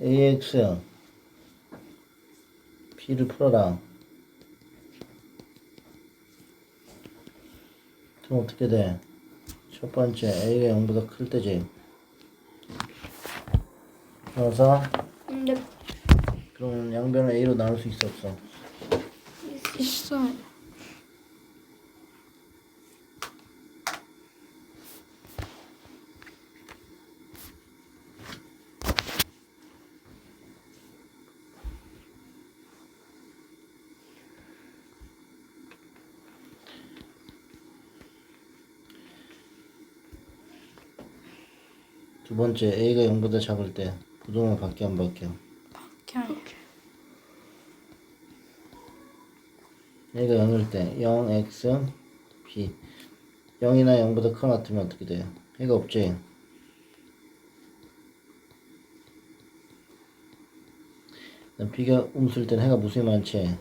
ax b를 풀어라. 그럼 어떻게 돼? 첫 번째 a가 0보다 클 때지. 그래서 근데 그럼 양변을 a로 나눌 수 있어 없어? 있어. 두 번째 a가 0보다 작을 때 부동은 밖에 안? 그냥 a가 0일 때 0x b 0이나 0보다 크거나 같으면 어떻게 돼요? 해가 없지? 그다음 b가 움쓸 때는 해가 무수히 많지?